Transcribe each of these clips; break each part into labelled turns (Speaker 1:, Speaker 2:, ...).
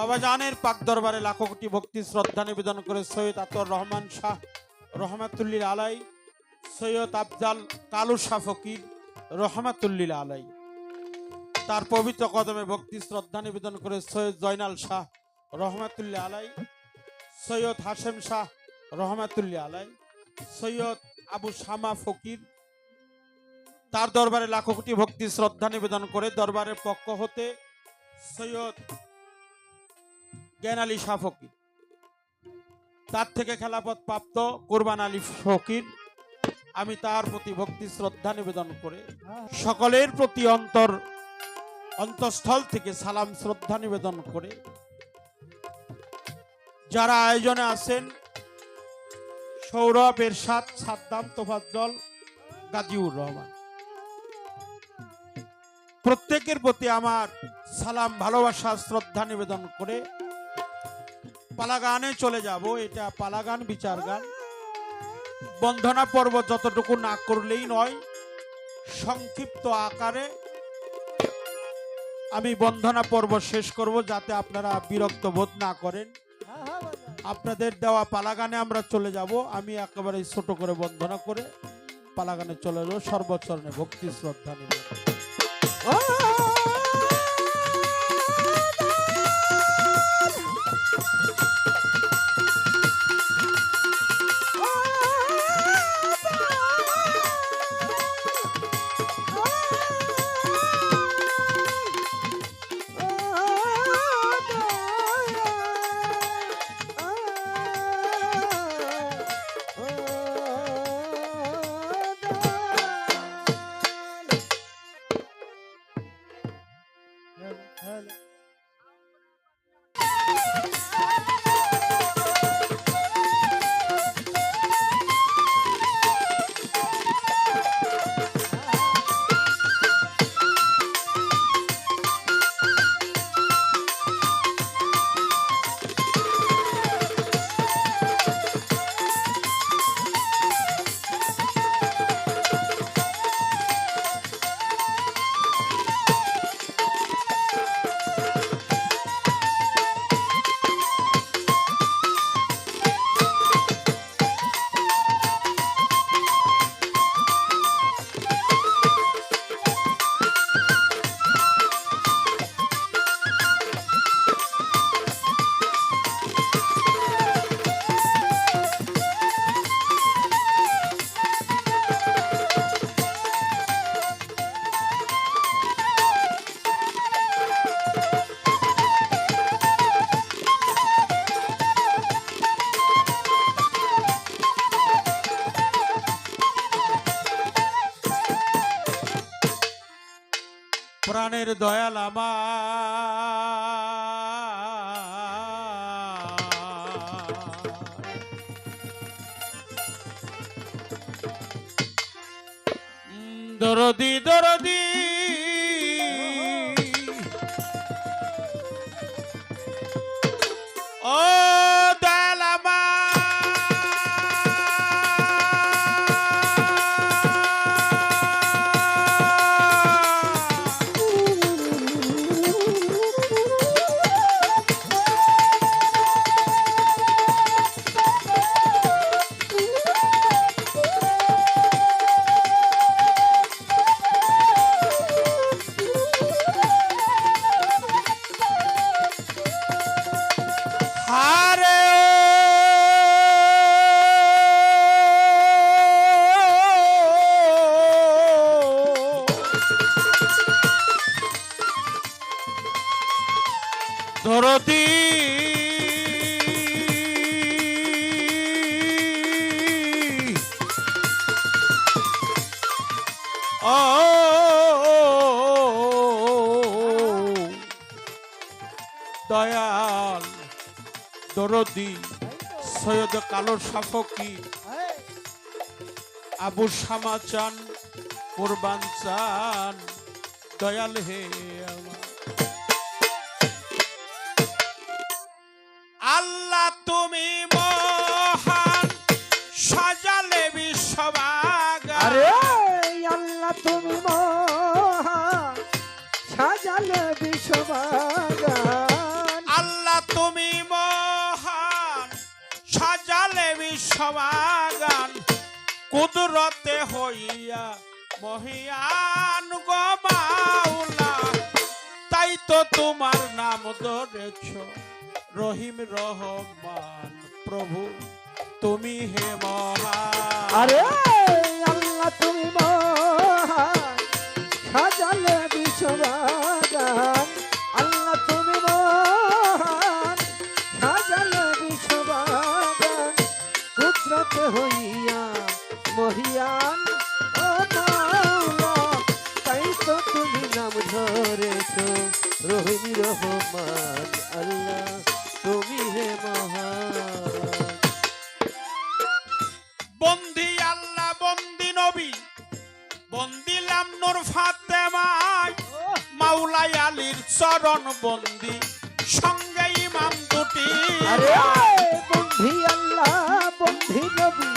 Speaker 1: বাবা জানের পাক দরবারে লাখো কোটি ভক্তি, শ্রদ্ধা নিবেদন করে সৈয়দ আতর রহমান শাহ, রহমাতুল্লিল আলাই, সৈয়দ আফজাল কালু শাহ ফকির, রহমাতুল্লিল আলাই। তার পবিত্র কদমে ভক্তি, শ্রদ্ধা নিবেদন করে সৈয়দ জয়নাল শাহ রহমাতুল্লাহ আলাই, সৈয়দ হাশেম শাহ রহমাতুল্লাহ আলাই, সৈয়দ আবু শামা ফকির। তার দরবারে লাখো কোটি ভক্তি, শ্রদ্ধা নিবেদন করে দরবারের পক্ষ হতে সৈয়দ জ্ঞান আলী শাহ ফকির। তার থেকে খেলাপথ প্রাপ্ত কোরবান আলী ফকির। আমি তার প্রতি ভক্তি, শ্রদ্ধা নিবেদন করে সকলের প্রতি অন্তর, অন্তঃস্থল থেকে সালাম, শ্রদ্ধা নিবেদন করে যারা আয়োজনে আছেন, সৌরভ, এরশাদ, সাদ্দাম, তোফাজ্জল, গাজিউর রহমান। প্রত্যেকের প্রতি আমার সালাম, ভালোবাসা, শ্রদ্ধা নিবেদন করে পালাগানে চলে যাব, এটা পালাগান বিচার গান। বন্ধনা পর্ব যতটুকু না করলেই নয়, সংক্ষিপ্ত আকারে আমি বন্ধনা পর্ব শেষ করব যাতে আপনারা বিরক্ত বোধ না করেন। আপনাদের দেওয়া পালাগানে আমরা চলে যাব, আমি একেবারে ছোট করে বন্ধনা করে পালাগানে চলে যাব সর্বচরণে ভক্তি শ্রদ্ধা নিবেদন। দরদি দরদি দয়াল দরদি সৈয়দ কালো সাফকি আবু শামা চান কোরবান চান দয়াল হে আল্লাহ তুমি কুদরতে হইয়া মহিয়ান গো তাই তো তোমার নাম ধরেছ। রহিম রহমান প্রভু, তুমি হে মহান
Speaker 2: আরে আল্লাহ তুমি মহান, সাজালে বিশ্ববাগান
Speaker 1: বন্দি সঙ্গে ইমাম দুটি।
Speaker 2: বন্ধি আল্লাহ বন্ধি নবী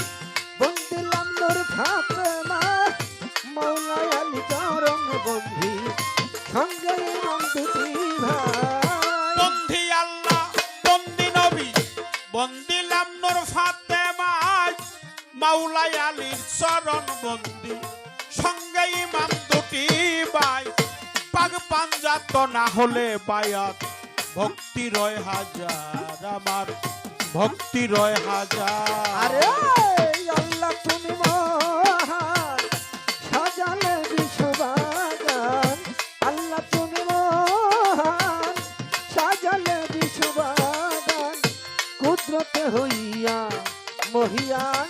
Speaker 2: বন্দিলাম নূর ফাতেমা মৌলা আলী চরণ বন্ধি সঙ্গে ইমাম দুটি
Speaker 1: বন্দি আল্লাহ বন্দি নবী বন্দিলাম নূর ফাতেমায় মাওলাই আলীর চরণ বন্দি পাঞ্জাত না হলে বায়াত। ভক্তি রয় হাজার আমার। ভক্তি রয় হাজার।
Speaker 2: আল্লাহ তুমি সাজালে বিশ্ববাগান। আল্লাহ তুমি সাজালে বিশ্ববাগান। কুদরতে হইয়া মহিয়ান।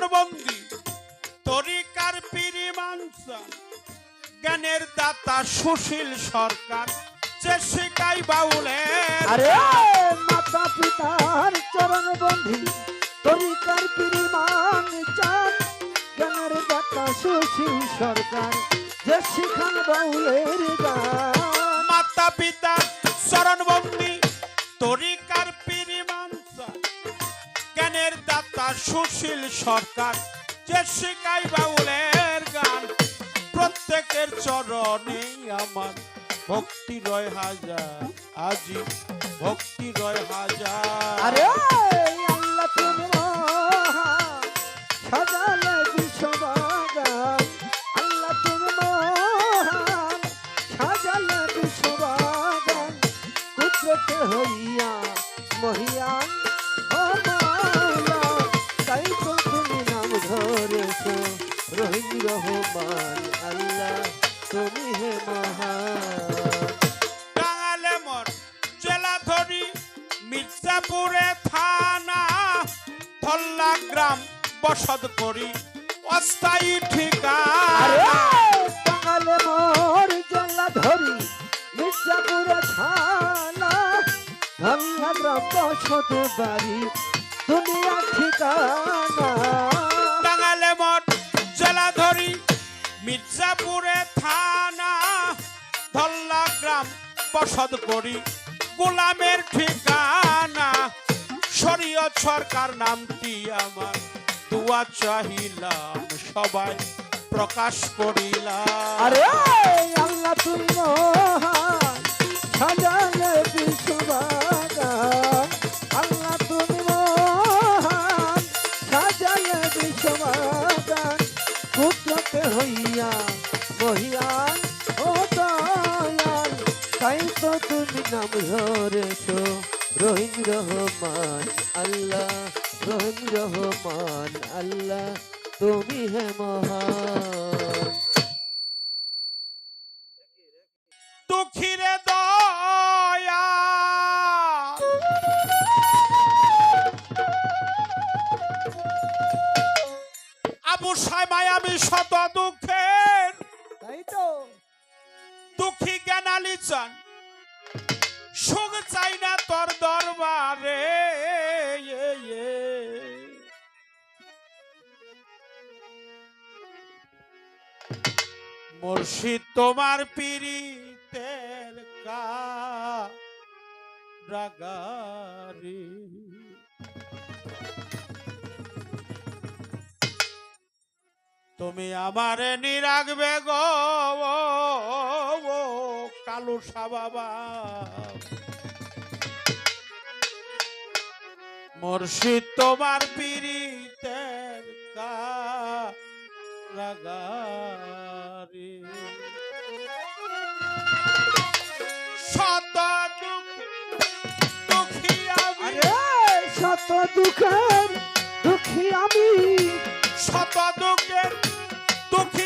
Speaker 1: পিতার তরিকার পিরি মানসান জ্ঞানের দাতা সুশীল সরকার। যে শিকাই বাউলের
Speaker 2: আরে মাতা পিতার চরণ বন্ধি। তরিকার পরিমাণ চান জ্ঞানের দাতা সুশীল সরকার। যে শিখান বাউলের গান।
Speaker 1: মাতা পিতা চরণ বন্দি। সুশীল সরকার, যে শিকাই বাউলের গান। প্রত্যেকের চরণে আমার ভক্তি রয় হাজার, আজি ভক্তি রয় হাজার।
Speaker 2: হইয়া
Speaker 1: বসত
Speaker 2: বাড়ি। দুনিয়া ঠিকানা
Speaker 1: টাঙ্গালে মর জেলা ধরি মির্জাপুরে থানা। ধল্লা গ্রাম বসত করি গোলামের ঠিকানা। শরীয়ত সরকার নামটি আমার দুয়া চাহিলাম সবাই প্রকাশ করিলাম।
Speaker 2: আরে আল্লাহ তুমি সাজালে বিশ্ববাগান রহমান আল্লাহ রহিম রহমান আল্লাহ তুমি হে মহান।
Speaker 1: দুঃখীরে দয়া। আবু সাইমাই আমি শত দুঃখের।
Speaker 2: তাই তো।
Speaker 1: দুঃখী জ্ঞানালি চান। চাই না তোর দরবারে। মুর্শিদ তোমার পীড়িতের কারাগারি তুমি আমারে নিরাগবে গো কালু বাবা মুর্শিদ তোমার পীড়িতের কারাগারে। শত দুঃখ দুঃখী আমি।
Speaker 2: শত দুঃখের দুঃখী আমি।
Speaker 1: শত দুঃখের দুঃখী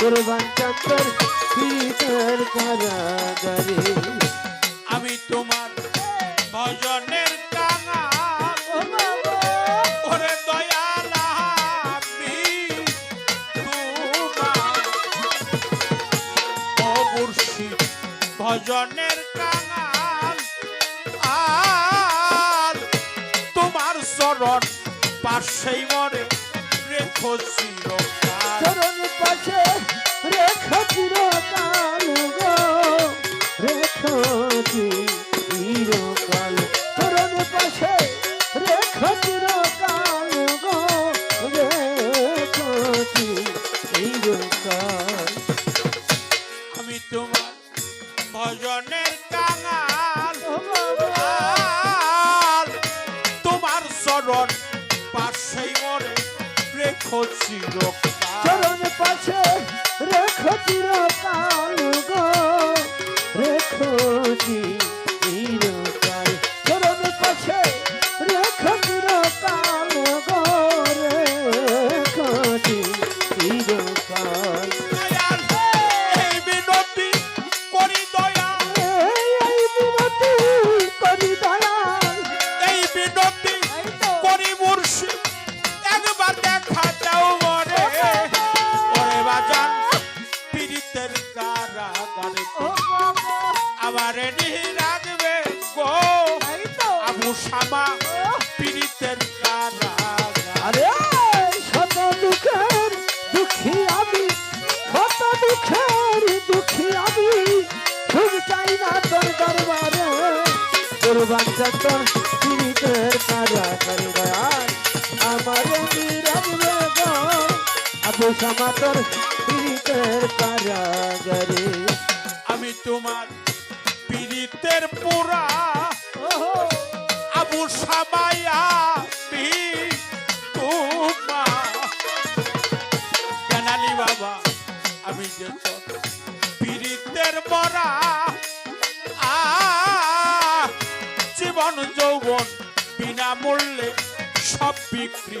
Speaker 1: কোরবান কারাগারে।
Speaker 2: আমি
Speaker 1: তোমার ভজনের
Speaker 2: বাবা
Speaker 1: ওরে দয়াল আমি তোমার ভজনের কাঙাল। আর তোমার চরণ পাশেই মরে রেখো চিরকাল।
Speaker 2: চরণ পাশে
Speaker 1: পীড়িতের কারাগার
Speaker 2: আরে শত দুঃখের দুঃখী আমি, শত দুঃখের দুঃখী আমি। সুখ চাই না তোর দরবারে, কোরবান চন্দন পীড়িতের কারা করে দয়াল, আমার নিরাগবে গো আবু সমাতর পীড়িতের কারাগারে।
Speaker 1: আমি আমি যে তোর পীড়িতের মরা জীবন যৌবন বিনামূল্যে সব বিক্রি।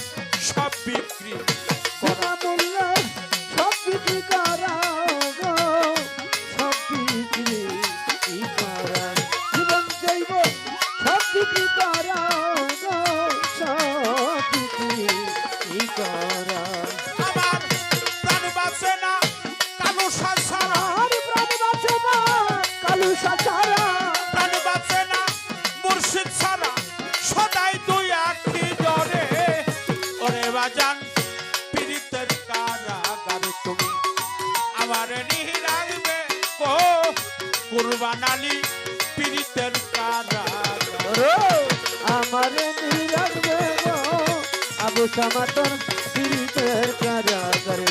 Speaker 1: সমাতন পীড়িতের কারা
Speaker 2: করে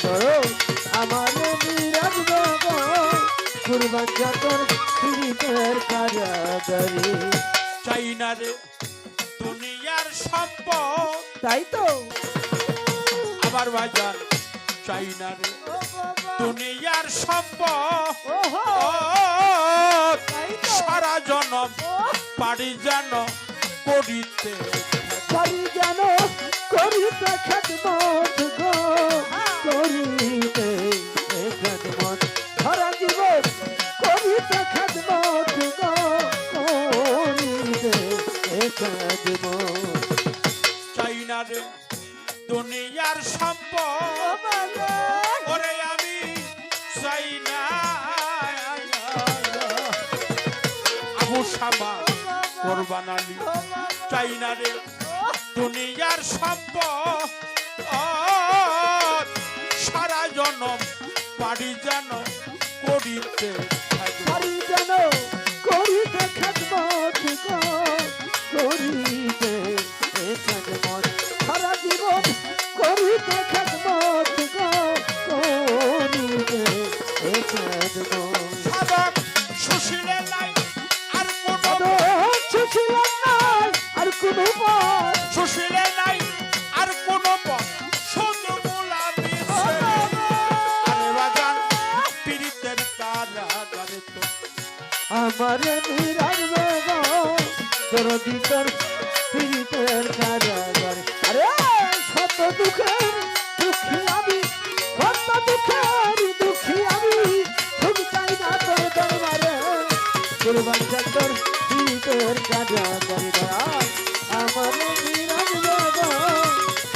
Speaker 1: আমার বিরাজ কুরবান যাতন পীড়িতের
Speaker 2: কারা করে
Speaker 1: চাই না রে দুনিয়ার সম্পদ।
Speaker 2: তাই তো।
Speaker 1: আমার ভাইজান চাই না রে দুনিয়ার সম্পদ। সারা জনম পারি জানো করিতে।
Speaker 2: পারি জানো করিতে খেদমত গো করিতে খেদমত সারা জীবন করিতে খেদমত গো করিতে
Speaker 1: দুনিয়ার সম্পদ সম্পদ কারাগার
Speaker 2: দয়াল আমার নিরাগবে গো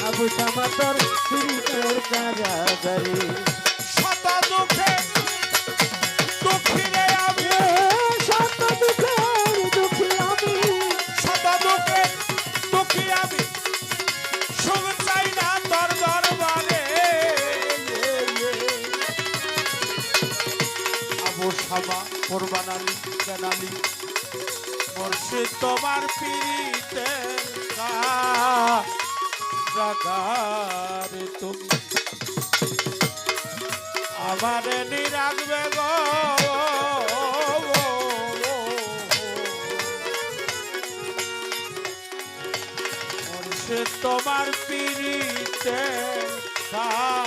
Speaker 2: আবু শামা তোর পীড়িতের কারাগারে
Speaker 1: শত দুঃখে দুঃখীরে আমি
Speaker 2: শত দুঃখের দুঃখী আমি
Speaker 1: শত দুঃখে দুঃখী আমি সুখ চাই না তোর দরবারে আবু সামা, কোরবান আলী মুর্শিদ তোমার পীড়িতে জাগারে তুমি। আমার নিরাগবে গো মুর্শিদ তোমার পীড়িতে জাগা